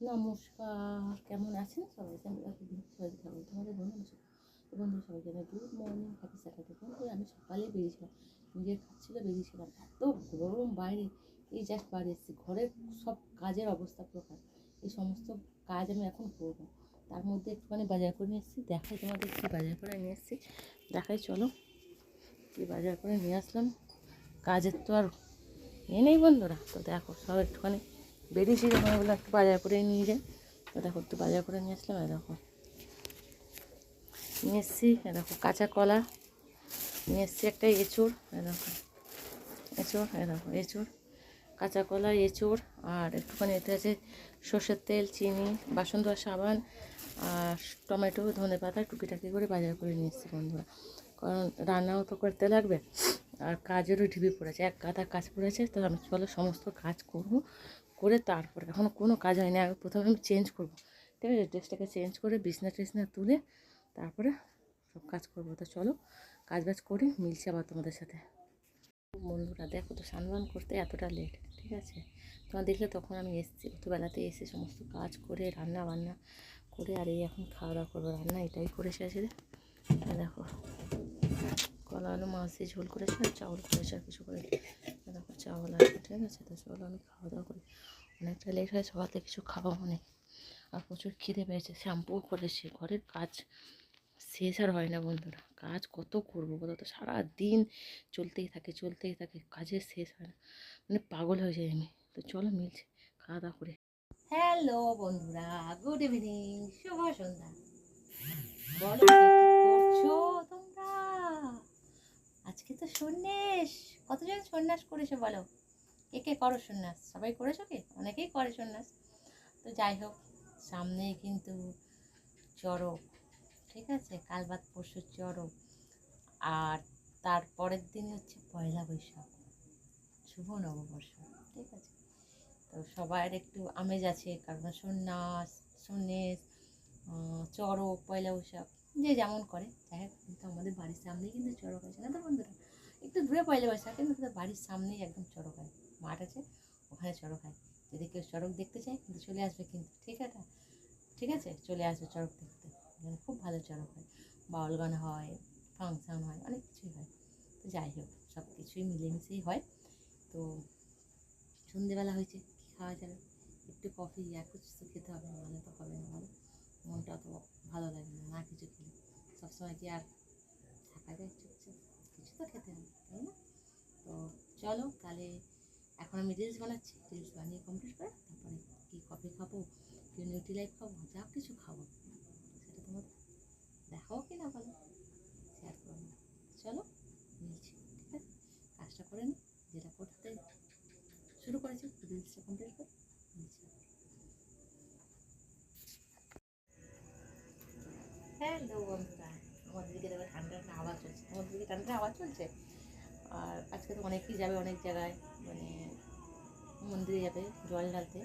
নমস্কার, কেমন আছেন? সবাই সবাই থাকব তোমাদের বন্ধু বন্ধু সবাই জানাই গুড মর্নিং হ্যাপি স্যাটারডে বন্ধু আমি সকালে বেরিয়েছিলাম, নিজের কাজ ছিল, বেরিয়েছিলাম এত গরম বাইরে, এই জাস্ট বাড়ি এসেছি। ঘরের সব কাজের অবস্থা প্রকার এই সমস্ত কাজ আমি এখন করব। তার মধ্যে একটুখানি বাজার করে নিয়ে এসেছি, দেখাই তোমাদের কী বাজার করে নিয়ে এসেছি। দেখাই, চলো, কী বাজার করে নিয়ে আসলাম। কাজের তো আর এ নেই বন্ধুরা, তো দেখো, সব একটুখানি বেরিয়েছি যখন ওগুলো একটু বাজার করে নিয়ে যাই। তো দেখো একটু বাজার করে নিয়ে আসলাম দেখো। নিয়ে এসেছি দেখো, কাঁচা কলা। নিয়ে এসেছি একটা এঁচুড়, এ দেখো। এঁচুড়, এ দেখো, এঁচুড়। কাঁচা কলা, এঁচুড়, আর একটুখানি এতে আছে সর্ষের তেল, চিনি, বাসন ধোয়া, সাবান, আর টমেটো ধনে পাতা টুকিটাকি করে বাজার করে নিয়ে এসেছি বন্ধুরা। কারণ রান্নাও তো করতে লাগবে। আর কাজেরও ঢিবি পড়েছে, এক গাদা কাজ পড়েছে, তো আমি চলো সমস্ত কাজ করব, করে তারপরে এখনও কোনো কাজ হয়নি আগে প্রথমে আমি চেঞ্জ করব। ঠিক আছে ড্রেসটাকে চেঞ্জ করে বিছনা টিছনা তুলে তারপরে সব কাজ করব। তো চলো কাজ বাজ করি, মিলছে আবার তোমাদের সাথে। বন্ধুরা, দেখো তো স্নান করতে এতটা লেট ঠিক আছে? তোমার দেখলে তখন আমি এসেছি বেলাতে এসে সমস্ত কাজ করে রান্না বান্না করে, আর এই এখন খাওয়া দাওয়া করব, রান্না এটাই করে শেষে দেখো। কলা আলু মাছ দিয়ে ঝোল করেছি আর চাউল করেছি আর কিছু করে দেখো চাউল আছে, ঠিক আছে? তো চলো আমি খাওয়া দাওয়া করি। অনেকটা লেট হয় সকালে কিছু খাওয়া অনেক আর প্রচুর খিদে পেয়েছে শ্যাম্পুও করেছি, ঘরের কাজ শেষ আর হয় না বন্ধুরা। কাজ কত করব বলো তো? সারাদিন চলতেই থাকে চলতেই থাকে কাজের শেষ হয় না। মানে পাগল হয়ে যাই আমি। তো চলো মিলছে, খাওয়া দাওয়া করে। হ্যালো বন্ধুরা, গুড ইভিনিং, শুভ সন্ধ্যা। বলো করছ তোমরা? সন্ন্যাস, কতজন সন্ন্যাস করেছ বলো? কে কে করো সন্ন্যাস? সবাই করেছ কি? অনেকেই করে সন্ন্যাস। তো যাই হোক, সামনে কিন্তু চড়ক, ঠিক আছে? কাল বাদ পরশু চড়ক। আর তারপরের দিন হচ্ছে পয়লা বৈশাখ, শুভ নববর্ষ, ঠিক আছে? তো সবার একটু আমেজ আছে, কারণ সন্ন্যাস সন্ন্যাস চড়ক, পয়লা বৈশাখ, যে যেমন করে, যাই হোক, কিন্তু আমাদের বাড়ির সামনেই কিন্তু চড়ক আছে, না তো বন্ধুরা? একটু দূরে পয়লা বৈশাখ কিন্তু তাদের বাড়ির সামনেই একদম চড়ক হয়। মাঠ আছে, ওখানে চড়ক হয়। যদি কেউ চড়ক দেখতে চায়, কিন্তু চলে আসবে কিন্তু, ঠিক আছে? ঠিক আছে? চলে আসবে চড়ক দেখতে। খুব ভালো চড়ক হয়। বাউল গান হয়, ফাংশান হয়, অনেক কিছুই হয়। তো যাই হোক, সব কিছুই মিলেমিশেই হয়। তো সন্ধেবেলা হয়েছে, কী খাওয়া যাবে? একটু কফি, আর কিছু তো খেতে হবে নাহলে তো হবে না, বলো? মনটা তো ভালো লাগে না না কিছু খেলে। সবসময় কি আর থাকা যায়? তো খেতে হবে, তাই না? তো চলো, তাহলে এখন আমি রিলস বানাচ্ছি, রিলস বানিয়ে কমপ্লিট করে তারপরে কি কফি খাব, কি নিউট্রি লাইফ খাব, যা কিছু খাব, সেটা তোমার দেখাও কি না বলো শেয়ার করো না। চলো, মিলছি, ঠিক আছে? কাজটা করে নিই যেটা করতে শুরু করেছি, রিলসটা কমপ্লিট করে। আওয়াজ চলছে আমাদের আওয়াজ চলছে। আর আজকে তো অনেকেই যাবে অনেক জায়গায় মানে মন্দিরে যাবে, জল ঢালতে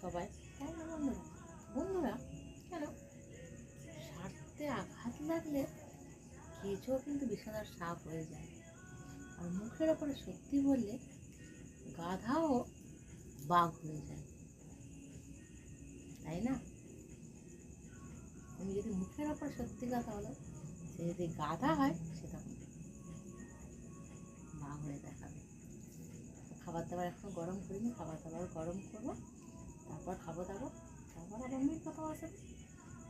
সবাই। তাই না বন্ধুরা? বন্ধুরা, কেন? স্বার্থে আঘাত লাগলে কেঁচো কিন্তু বিষাদার সাপ হয়ে যায়। আর মুখের ওপরে সত্যি বললে গাধাও বাঘ হয়ে যায়। তাই না? তুমি যদি মুখের ওপর সত্যি কথা বলো সে যদি গাধা হয়, সে তখন বাঘ হয়ে দেখাবে। খাবার দাবার এখন গরম করিনি, খাবার দাবার গরম করব, তারপর খাব দাবো, তারপর আবার মেয়ের কথা বসাবে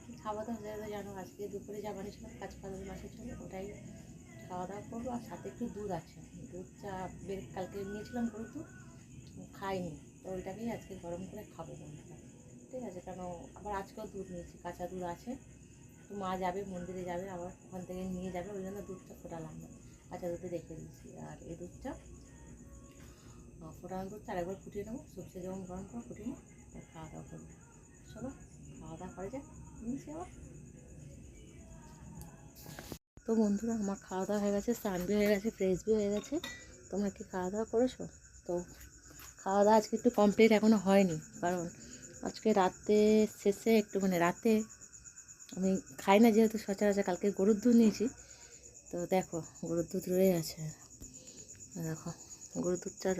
কি খাওয়া দাওয়া হয়ে জানো, আজকে দুপুরে যা বানিয়েছিলাম কাঁচ পালন মাছের জন্য ওটাই খাওয়া দাওয়া করব, আর সাথে একটু দুধ আছে। দুধটা বের কালকে নিয়েছিলাম গরুর দুধ খাইনি, তো ওইটাকেই আজকে গরম করে খাব বন্ধুরা। ঠিক আছে, কেন আবার আজকেও দুধ নিয়েছি, কাঁচা দুধ আছে। মা যাবে, মন্দিরে যাবে, আবার ওখান থেকে নিয়ে যাবে, ওই জন্য দুধটা ফোটালাম না। আচ্ছা দুধে রেখে দিচ্ছি। আর এই দুধটা ফোটানো দুধটা আরেকবার ফুটিয়ে নেব। সবজি যেমন গরম করে ফুটিয়ে নেব খাওয়া দাওয়া করব। চলো, খাওয়া দাওয়া করে যাক। নিয়েছি আবার। তো বন্ধুরা, আমার খাওয়া দাওয়া হয়ে গেছে, স্নান বি হয়ে গেছে, ফ্রেশ বি হয়ে গেছে। তোমরা কি খাওয়া দাওয়া করেছ? তো খাওয়া দাওয়া আজকে একটু কমপ্লিট এখনও হয়নি, কারণ আজকে রাতে শেষে একটু মানে রাতে আমি খাই না যেহেতু সচরাচর কালকে গরুর দুধ নিয়েছি, তো দেখো গরুর দুধ রয়ে আছে দেখো, গরুর দুধটা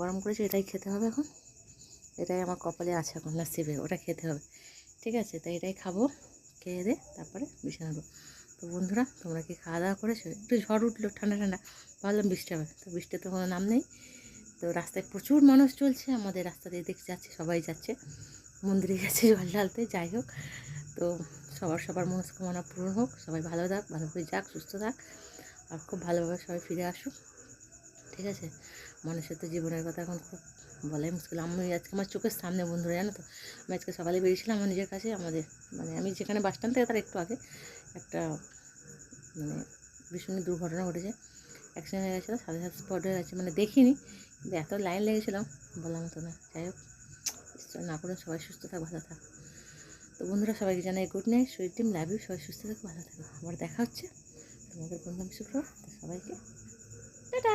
গরম করেছি, এটাই খেতে হবে এখন। এটাই আমার কপালে আছে এখন না নসিবে, ওটা খেতে হবে। ঠিক আছে, তাই এটাই খাব, খেয়ে দে তারপরে বিছানাবো তো বন্ধুরা, তোমরা কি খাওয়া দাওয়া করেছ? একটু ঝড় উঠল, ঠান্ডা ঠান্ডা, ভাবলাম বৃষ্টি হবে। তো বৃষ্টির তো কোনো নাম নেই। তো রাস্তায় প্রচুর মানুষ চলছে, আমাদের রাস্তা দিয়ে দেখতে যাচ্ছে, সবাই যাচ্ছে। মন্দিরে গেছে জল ঢালতে, যাই হোক। তো সবার সবার মনস্কামনা পূরণ হোক। সবাই ভালো থাক, ভালো করে যাক, সুস্থ থাক। আর খুব ভালোভাবে সবাই ফিরে আসুক। ঠিক আছে? মানুষের তো জীবনের কথা এখন খুব বলাই মুশকিল। আমি আজকে আমার চোখের সামনে বন্ধুরা, জানো তো? আমি আজকে সকালে বেরিয়েছিলাম আমার নিজের কাছে, আমাদের মানে আমি যেখানে বাস স্ট্যান্ড থেকে তার একটু আগে একটা মানে ভীষণ দুর্ঘটনা ঘটেছে। অ্যাক্সিডেন্ট হয়ে গেছিল, সাথে সাথে স্পট হয়ে গেছে মানে দেখিনি, কিন্তু এত লাইন লেগেছিলাম বললাম তো না, যাই হোক। না করে সবাই সুস্থ থাক, ভালো থাক। তো বন্ধুরা, সবাইকে জানাই good night sweet team love you সবাই সুস্থ থাকো, ভালো থাকো। আবার দেখা হচ্ছে তোমাদের বন্ধু শুক্র সবাইকে, টাটা!